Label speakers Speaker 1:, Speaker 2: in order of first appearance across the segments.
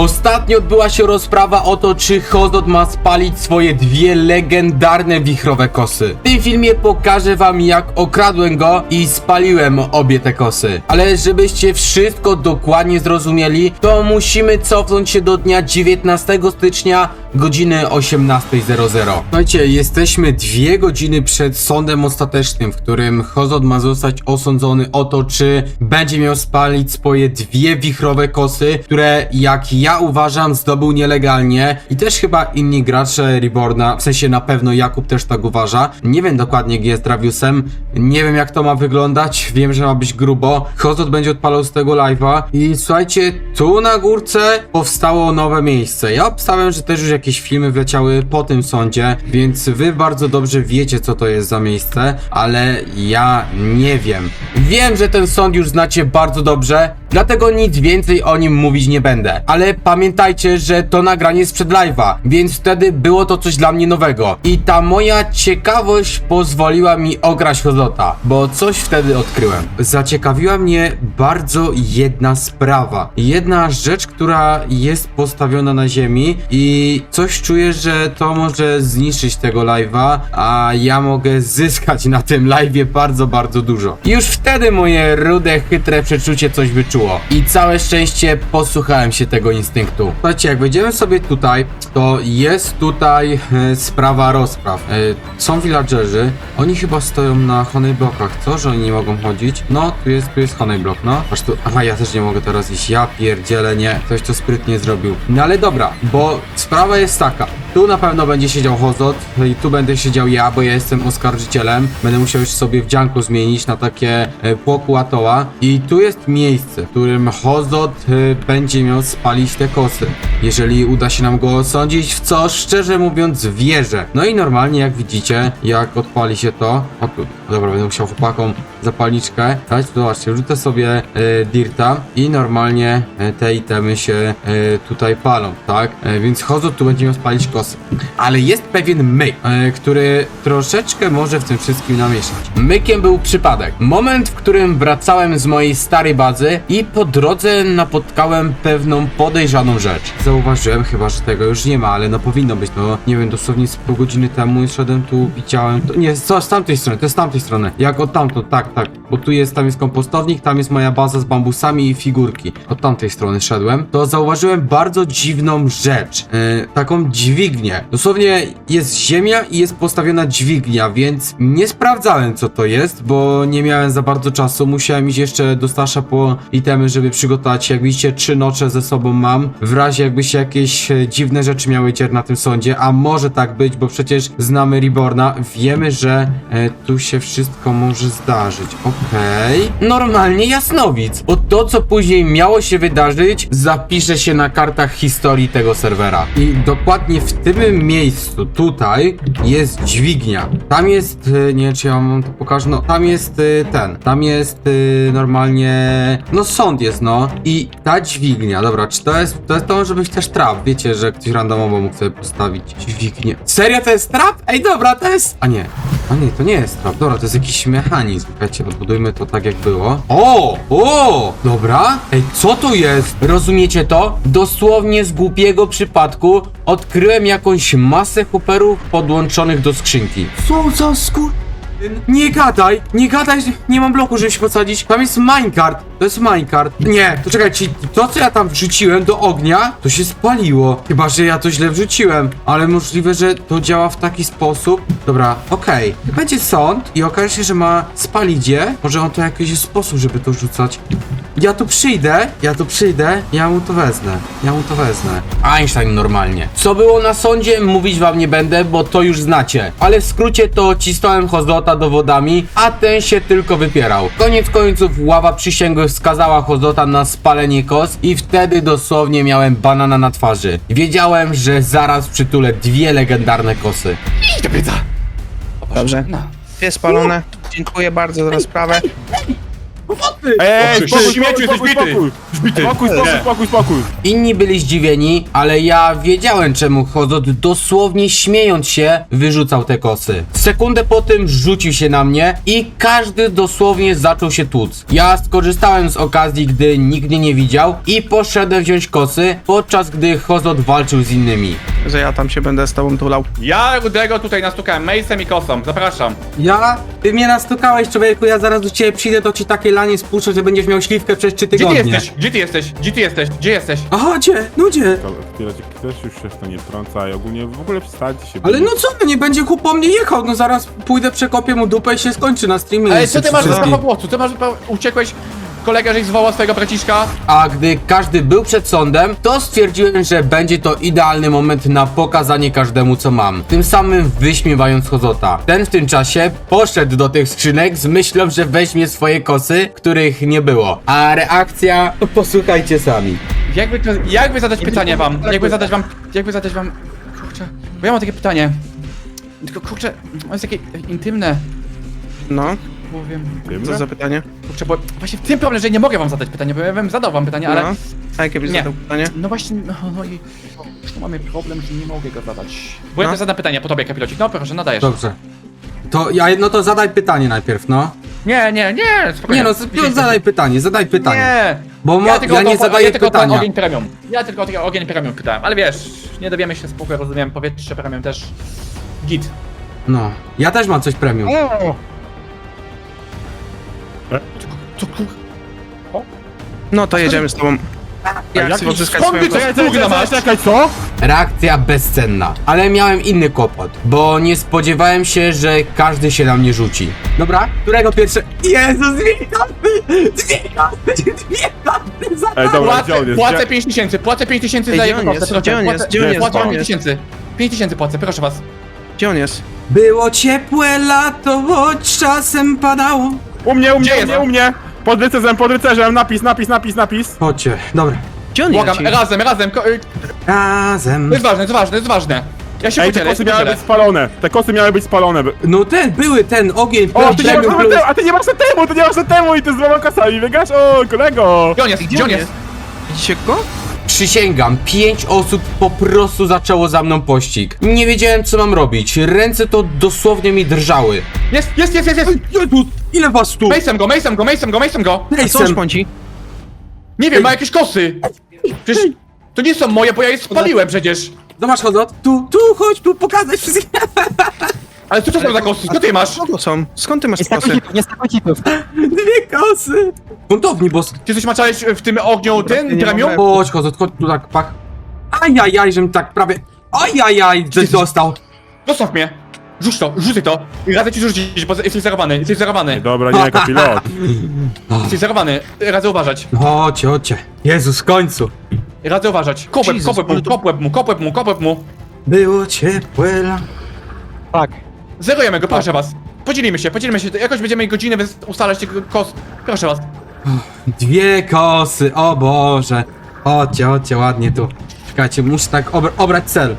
Speaker 1: Ostatnio odbyła się rozprawa o to, czy Hozot ma spalić swoje dwie legendarne wichrowe kosy. W tym filmie pokażę wam, jak okradłem go i spaliłem obie te kosy. Ale żebyście wszystko dokładnie zrozumieli, to musimy cofnąć się do dnia 19 stycznia godziny 18.00. Słuchajcie, jesteśmy dwie godziny przed sądem ostatecznym, w którym Hozot ma zostać osądzony o to, czy będzie miał spalić swoje dwie wichrowe kosy, które jak ja uważam zdobył nielegalnie i też chyba inni gracze Reborna, w sensie na pewno Jakub też tak uważa. Nie wiem dokładnie gdzie jest Draviusem, nie wiem jak to ma wyglądać, wiem, że ma być grubo. Hozot będzie odpalał z tego live'a i słuchajcie, tu na górce powstało nowe miejsce. Ja obstawiam, że też już jakieś filmy wleciały po tym sądzie, więc wy bardzo dobrze wiecie co to jest za miejsce, ale ja nie wiem. Wiem, że ten sąd już znacie bardzo dobrze, dlatego nic więcej o nim mówić nie będę. Ale pamiętajcie, że to nagranie jest przed live'a, więc wtedy było to coś dla mnie nowego. I ta moja ciekawość pozwoliła mi ograć Hozota, bo coś wtedy odkryłem. Zaciekawiła mnie bardzo jedna sprawa. Jedna rzecz, która jest postawiona na ziemi i coś czuję, że to może zniszczyć tego live'a, a ja mogę zyskać na tym live'ie bardzo, bardzo dużo. I już wtedy moje rude, chytre przeczucie coś wyczuło. I całe szczęście posłuchałem się tego instynktu. Słuchajcie, jak wejdziemy sobie tutaj, to jest tutaj e, sprawa rozpraw. E, są villagerzy, oni chyba stoją na honeyblockach, co? Że oni nie mogą chodzić? No, tu jest, tu jest honeyblock, no. Aż tu, aha, ja też nie mogę teraz iść, ja pierdzielę, nie. Ktoś to sprytnie zrobił. No ale dobra, bo sprawa jest taka. Tu na pewno będzie siedział Hozot i tu będę siedział ja, bo ja jestem oskarżycielem. Będę musiał już sobie wdzianku zmienić na takie e, płoku atoła. I tu jest miejsce, w którym Hozot e, będzie miał spalić te kosy. Jeżeli uda się nam go osądzić, w co szczerze mówiąc wierzę. No i normalnie jak widzicie, jak odpali się to. O tu, dobra, będę musiał chłopakom zapalniczkę dać. Zobaczcie, wrzucę sobie e, dirta i normalnie e, te itemy się e, tutaj palą, tak? E, więc Hozot tu będzie miał spalić kosy. Ale jest pewien myk, e, który troszeczkę może w tym wszystkim namieszać. Mykiem był przypadek. Moment, w którym wracałem z mojej starej bazy i po drodze napotkałem pewną podejrzaną rzecz. Zauważyłem chyba, że tego już nie ma, ale no powinno być, no nie wiem, dosłownie z pół godziny temu szedłem tu, widziałem to, nie, co, z tamtej strony, to jest z tamtej strony, jak od tamtąd, tak, tak, bo tu jest, tam jest kompostownik, tam jest moja baza z bambusami i figurki, od tamtej strony szedłem, to zauważyłem bardzo dziwną rzecz, yy, taką dźwignię, dosłownie jest ziemia i jest postawiona dźwignia, więc nie sprawdzałem co to jest, bo nie miałem za bardzo czasu, musiałem iść jeszcze do Stasza po itemy, żeby przygotować, jak widzicie, trzy nocze ze sobą mam, w razie jakby się jakieś e, dziwne rzeczy miały dziać na tym sądzie, a może tak być, bo przecież znamy Reborna, wiemy, że e, tu się wszystko może zdarzyć, okej. Normalnie jasnowic, bo to, co później miało się wydarzyć, zapisze się na kartach historii tego serwera. I dokładnie w tym miejscu, tutaj, jest dźwignia. Tam jest, e, nie wiem, czy ja wam to pokażę, no, tam jest e, ten, tam jest e, normalnie, no sąd jest, no. I ta dźwignia, dobra, czy to jest, to jest, to może być też trap, wiecie, że ktoś randomowo mógł sobie postawić dźwignię. Serio to jest trap? Ej, dobra, to jest, a nie. A nie, to nie jest trap, dobra, to jest jakiś mechanizm. Słuchajcie, odbudujmy to tak jak było. O! O! Dobra. Ej, co to jest? Rozumiecie to? Dosłownie z głupiego przypadku odkryłem jakąś masę hooperów podłączonych do skrzynki. Co za skur... Nie gadaj, nie gadaj, nie mam bloku, żeby się posadzić. Tam jest minecart, to jest minecart. Nie, to czekajcie, to co ja tam wrzuciłem do ognia, to się spaliło. Chyba, że ja to źle wrzuciłem, ale możliwe, że to działa w taki sposób. Dobra, okej. Będzie sąd i okaże się, że ma spalić je. Może on to jakiś sposób, żeby to rzucać. Ja tu przyjdę, ja tu przyjdę, ja mu to wezmę, ja mu to wezmę. Einstein normalnie. Co było na sądzie, mówić wam nie będę, bo to już znacie. Ale w skrócie to cisnąłem Hozota dowodami, a ten się tylko wypierał. Koniec końców ława przysięgłych skazała Hozota na spalenie kos i wtedy dosłownie miałem banana na twarzy. Wiedziałem, że zaraz przytulę dwie legendarne kosy.
Speaker 2: Idź do pieca.
Speaker 3: Dobrze.
Speaker 2: No.
Speaker 3: Dwie spalone. Dziękuję bardzo za rozprawę.
Speaker 1: Pomocy!
Speaker 2: Ej,
Speaker 3: Ty,
Speaker 2: spokój,
Speaker 3: śmieciu,
Speaker 2: spokój,
Speaker 3: jesteś
Speaker 2: spokój,
Speaker 3: bity.
Speaker 2: spokój.
Speaker 3: Bity.
Speaker 2: Spokój, spokój,
Speaker 3: Nie.
Speaker 2: spokój, spokój.
Speaker 1: Inni byli zdziwieni, ale ja wiedziałem czemu Hozot dosłownie śmiejąc się wyrzucał te kosy. Sekundę po tym rzucił się na mnie i każdy dosłownie zaczął się tłuc. Ja skorzystałem z okazji, gdy nikt mnie nie widział i poszedłem wziąć kosy, podczas gdy Hozot walczył z innymi.
Speaker 4: Że ja tam się będę z tobą tulał.
Speaker 3: Ja Rudego tutaj nastukałem Mace'em i kosą, zapraszam.
Speaker 1: Ja? Ty mnie nastukałeś człowieku, ja zaraz do ciebie przyjdę, to ci takie lanie spuszczę, że będziesz miał śliwkę przez 3
Speaker 3: Gdzie ty
Speaker 1: tygodnie.
Speaker 3: jesteś? Gdzie ty jesteś? Gdzie ty jesteś? Gdzie jesteś?
Speaker 1: Aha, gdzie? No gdzie?
Speaker 2: Że ktoś już się w to nie wtrąca i ogólnie w ogóle przestańcie się
Speaker 1: Ale no co, no nie będzie chłop po mnie jechał, no zaraz pójdę, przekopię mu dupę i się skończy na streamie.
Speaker 3: Ale
Speaker 1: jeszcze
Speaker 3: co ty masz za głosu? Co masz. Uciekłeś kolegę, żeś zwołał swojego braciszka?
Speaker 1: A gdy każdy był przed sądem, to stwierdziłem, że będzie to idealny moment na pokazanie każdemu co mam. Tym samym wyśmiewając Hozota. Ten w tym czasie poszedł do tych skrzynek z myślą, że weźmie swoje kosy, których nie było. A reakcja, posłuchajcie sami.
Speaker 3: Jakby, to- jakby zadać pytanie wam? Jakby zadać wam... Jakby zadać wam... Kurczę... Bo ja mam takie pytanie. Tylko kurczę... On jest takie intymne.
Speaker 4: No,
Speaker 3: Powiem...
Speaker 4: Co za pytanie?
Speaker 3: Kurczę, bo właśnie w tym problem, że nie mogę wam zadać pytania, bo ja bym zadał wam pytanie, ale...
Speaker 4: No. A jakie byś
Speaker 3: Nie.
Speaker 4: zadał pytanie?
Speaker 3: No właśnie, no, no i... Tu mamy problem, że nie mogę go zadać. Bo ja
Speaker 4: No.
Speaker 3: też zadam pytanie po tobie, kapilocik. No proszę, nadajesz.
Speaker 1: Dobrze. To ja, no to zadaj pytanie najpierw, no.
Speaker 3: Nie, nie, nie, spokojnie.
Speaker 1: Nie no, z- zadaj pytanie, zadaj pytanie.
Speaker 3: Nie!
Speaker 1: Bo mo- ja nie zadaję
Speaker 3: ja tylko o ten
Speaker 1: pytania.
Speaker 3: ogień premium. Ja tylko o ten ogień premium pytałem, ale wiesz, nie dowiemy się spokój, rozumiem, powietrze premium też. Git.
Speaker 1: No, ja też mam coś premium.
Speaker 4: No to jedziemy z tobą. Jak chcę odzyskać
Speaker 3: skąd
Speaker 4: swoją
Speaker 3: ty
Speaker 4: kosę?
Speaker 3: to- Kurna masz.
Speaker 2: czekaj, co?
Speaker 1: Reakcja bezcenna. Ale miałem inny kłopot, bo nie spodziewałem się, że każdy się na mnie rzuci. Dobra, którego pierwsze... Jezus, dwie karty! Dwie karty! Dwie karty! Za...
Speaker 2: Ej, dobra, gdzie
Speaker 3: Płacę,
Speaker 2: jest?
Speaker 3: płacę
Speaker 2: Gdzie-
Speaker 3: 5 tysięcy, płacę 5 tysięcy
Speaker 4: Ej,
Speaker 3: za
Speaker 4: gdzie
Speaker 3: jego
Speaker 4: on
Speaker 3: kostę,
Speaker 4: jest?
Speaker 3: proszę.
Speaker 4: Gdzie on jest?
Speaker 3: Płacę-
Speaker 4: Gdzie on jest?
Speaker 3: Płacę
Speaker 4: Gdzie on
Speaker 3: 5
Speaker 4: jest?
Speaker 3: tysięcy. 5 tysięcy płacę, proszę was.
Speaker 4: Gdzie on jest?
Speaker 1: Było ciepłe lato, choć czasem padało.
Speaker 2: U mnie, u mnie,
Speaker 3: Gdzie
Speaker 2: u
Speaker 3: jest
Speaker 2: mnie,
Speaker 3: on?
Speaker 2: u mnie! Pod rycerzem, pod rycerzem, napis, napis, napis, napis.
Speaker 1: Chodźcie, dobra.
Speaker 4: Gdzie on
Speaker 3: Błagam,
Speaker 4: jest?
Speaker 3: razem, razem. ko- y,
Speaker 1: Razem.
Speaker 3: To jest ważne, to jest ważne, to jest ważne. Ja się
Speaker 2: Ej, te
Speaker 3: podzielę, ja
Speaker 2: kosy
Speaker 3: się
Speaker 2: miały
Speaker 3: podzielę.
Speaker 2: być spalone. Te kosy miały być spalone.
Speaker 1: No ten, były ten ogień,
Speaker 2: O, ty nie masz
Speaker 1: plus.
Speaker 2: temu, a ty nie masz na temu, ty nie masz na temu i ty z dwoma kosami biegasz? O, kolego!
Speaker 3: Gdzie on jest? Gdzie on jest?
Speaker 4: Widzicie go?
Speaker 1: Przysięgam, pięć osób po prostu zaczęło za mną pościg. Nie wiedziałem co mam robić, ręce to dosłownie mi drżały.
Speaker 3: Jest, jest, jest, jest, jest!
Speaker 1: Jezus, ile was tu?
Speaker 3: Mace'em go, mace'em go, mace'em go, mace'em go!
Speaker 4: A co on szpąci?
Speaker 3: Nie wiem, ma jakieś kosy! Przecież to nie są moje, bo ja je spaliłem przecież!
Speaker 1: zobacz chodot, tu, tu, chodź, tu, pokazać wszystkim.
Speaker 3: Ale co to są za kosy? Co ty masz?
Speaker 4: Kogo są? Skąd ty masz
Speaker 5: Jest
Speaker 4: kosy?
Speaker 5: takich, jest
Speaker 1: Dwie kosy. Buntowni, boss.
Speaker 3: Ty coś maczałeś w tym ogniu, ten premium?
Speaker 4: mam
Speaker 1: Chodź, chodź, chodź tu tak, pach. Ajajaj, żem tak prawie... Ajajaj, żeś dostał.
Speaker 3: Zostaw mnie! Rzuć to, rzucaj to! I radzę ci rzucić, bo jesteś zerowany, jesteś zerowany,
Speaker 2: Dobra, nie, jako pilot.
Speaker 3: jesteś zerowany. Radzę uważać,
Speaker 1: Chodźcie, chodźcie. Jezus, w końcu.
Speaker 3: radzę uważać. Kopłem, kopłem mu,
Speaker 4: to-
Speaker 3: kopłem mu, kopłem mu, kopłem mu.
Speaker 1: Było ciepłe la...
Speaker 5: Tak.
Speaker 3: Zerujemy go, proszę was. Podzielimy się, podzielimy się, jakoś będziemy godzinę bez- ustalać tych kos. Proszę was.
Speaker 1: Dwie kosy, o Boże. Chodźcie, chodźcie, ładnie tu. Czekajcie, muszę tak obra obrać cel.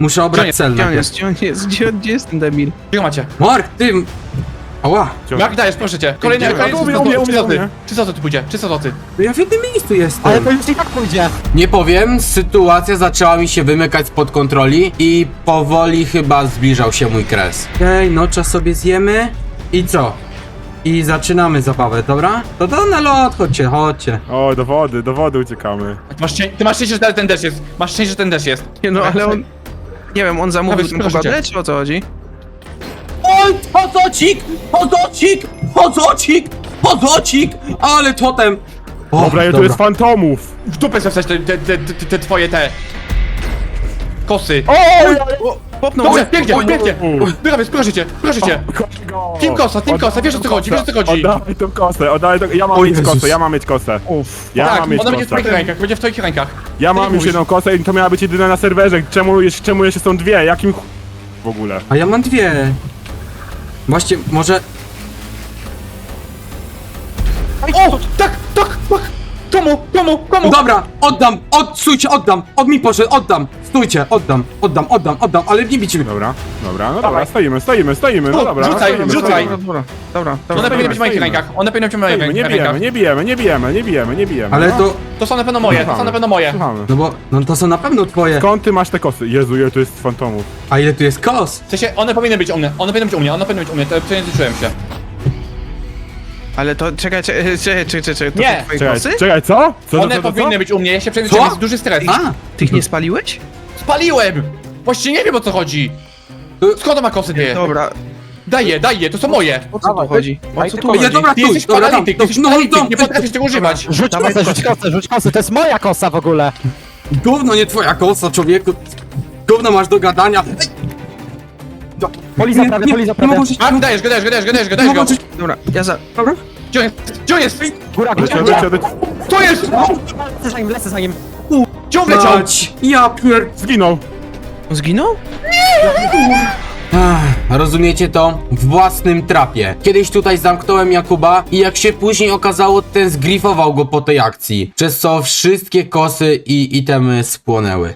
Speaker 1: Muszę obrać
Speaker 3: Gdzie
Speaker 1: cel
Speaker 4: Gdzie on
Speaker 1: najpierw.
Speaker 4: jest? Gdzie on jest? Gdzie, gdzie jest ten debil?
Speaker 3: Gdzie macie?
Speaker 1: Mark, ty... Ała,
Speaker 3: Jak dajesz, proszę cię. Kolejny,
Speaker 4: Gdzie?
Speaker 3: kolejny,
Speaker 2: U mnie, u mnie, u mnie, u mnie.
Speaker 3: Czy co ty pójdzie? Czy co ty?
Speaker 1: to ja w jednym miejscu jestem.
Speaker 5: Ale to już i tak pójdzie.
Speaker 1: Nie powiem, sytuacja zaczęła mi się wymykać spod kontroli i powoli chyba zbliżał się mój kres. Okej, no czas sobie zjemy i co? I zaczynamy zabawę, dobra? To to na lot, chodźcie, chodźcie.
Speaker 2: O, do wody, do wody uciekamy.
Speaker 3: Ty masz, szczę- ty masz szczęście, że ten deszcz jest. Masz szczęście, że ten deszcz jest.
Speaker 4: Nie no, ale on... Nie wiem, on zamówił
Speaker 3: Nawet
Speaker 4: tę
Speaker 3: proszę
Speaker 4: czy o co chodzi?
Speaker 1: Oj, chodocik, chodocik, chodocik, chodocik, ale totem. O,
Speaker 2: Dobra, ile tu jest fantomów.
Speaker 3: W dupę sobie wstać te, te, te, te, te twoje te... Kosy.
Speaker 2: O!
Speaker 4: Popnął
Speaker 3: Dobrze, pięknie,
Speaker 2: oj,
Speaker 3: pięknie.
Speaker 2: oj.
Speaker 3: Proszę, proszę cię, proszę cię. Team Kosa, Team Kosa, wiesz o co chodzi, wiesz o co chodzi.
Speaker 2: Oddawaj tą kosę, oddawaj tą... Ja mam
Speaker 1: O
Speaker 2: mieć
Speaker 1: Jezus.
Speaker 2: kosę, ja mam mieć kosę.
Speaker 4: Uff.
Speaker 2: Ja
Speaker 3: tak,
Speaker 2: mam mieć
Speaker 3: ona będzie w twoich rękach, będzie w twoich rękach.
Speaker 2: Ja
Speaker 3: Ty
Speaker 2: mam już
Speaker 3: mówisz.
Speaker 2: jedną kosę i to miała być jedyna na serwerze. Czemu, jeszcze- czemu jeszcze są dwie? Jakim ch... w ogóle?
Speaker 1: A ja mam dwie. Właśnie, może...
Speaker 3: O, tak, Komu? Komu?
Speaker 1: Dobra, oddam, od, stójcie, oddam, od mi poszedł, oddam, stójcie, oddam, oddam, oddam, oddam, ale nie bicie mnie.
Speaker 2: Dobra, dobra, no dobra, stoimy, stoimy, stoimy, no
Speaker 3: Tu,
Speaker 2: dobra. no
Speaker 3: rzucaj,
Speaker 2: stoimy,
Speaker 3: rzucaj.
Speaker 2: stoimy.
Speaker 4: Dobra, dobra, dobra.
Speaker 3: One powinny być w moich rękach. One powinny być w moich
Speaker 2: Stoimy, nie bijemy,
Speaker 3: rękach.
Speaker 2: nie bijemy, nie bijemy, nie bijemy, nie bijemy.
Speaker 1: Ale
Speaker 2: no.
Speaker 1: to,
Speaker 3: To są na pewno moje, to są na pewno moje.
Speaker 2: Słuchamy.
Speaker 1: no bo, no to są na pewno twoje.
Speaker 2: Skąd ty masz te kosy? Jezu, ile tu jest fantomów.
Speaker 1: A ile tu jest kos?
Speaker 3: W sensie, one powinny być u mnie, one powinny być u mnie, one powinny być u mnie, to przejęzyczyłem się.
Speaker 4: Ale to, czekaj, czekaj, czekaj, czekaj, czekaj, to
Speaker 3: Nie.
Speaker 4: są twoje
Speaker 2: Czekaj,
Speaker 4: kosy?
Speaker 2: czekaj, co? Co,
Speaker 3: One
Speaker 2: co, co,
Speaker 3: powinny
Speaker 2: co?
Speaker 3: być u mnie, ja się
Speaker 1: Co?
Speaker 3: jest duży stres.
Speaker 1: A,
Speaker 4: Ty ich nie spaliłeś?
Speaker 3: Spaliłem! Właściwie nie wiem o co chodzi. Skąd on ma kosy ty?
Speaker 4: Dobra,
Speaker 3: Daj je, daj je, to są moje.
Speaker 4: o co tu chodzi? O co tu chodzi?
Speaker 1: dobra,
Speaker 3: Ty jesteś
Speaker 1: dobra, dam,
Speaker 3: paralityk, ty jesteś
Speaker 1: no,
Speaker 3: paralityk,
Speaker 1: dam,
Speaker 3: nie potrafisz tego używać.
Speaker 5: Rzuć
Speaker 4: Dawaj
Speaker 5: kosę. rzuć kosę, rzuć kosę, to jest moja kosa w ogóle.
Speaker 1: Gówno nie twoja kosa, człowieku. Gówno masz do gadania. Ej!
Speaker 5: Poli
Speaker 1: Nie,
Speaker 5: zaprawia, poli zaprawia.
Speaker 3: A, dajesz go, dajesz go, dajesz go, dajesz go, go.
Speaker 4: Dobra, ja za...
Speaker 1: Dobra?
Speaker 3: Gdzie on jest? Gdzie on jest?
Speaker 5: Góra, góra,
Speaker 2: Odejdź,
Speaker 5: góra.
Speaker 2: odejdź, odejdź.
Speaker 3: To jest!
Speaker 5: Lecę za nim, lecę za nim.
Speaker 3: Gdzie on wleciał?
Speaker 1: Mać, ja pier...
Speaker 2: Zginął.
Speaker 4: On zginął?
Speaker 1: Ach, Rozumiecie to? W własnym trapie. Kiedyś tutaj zamknąłem Jakuba i jak się później okazało, ten zgrifował go po tej akcji. Przez co wszystkie kosy i itemy spłonęły.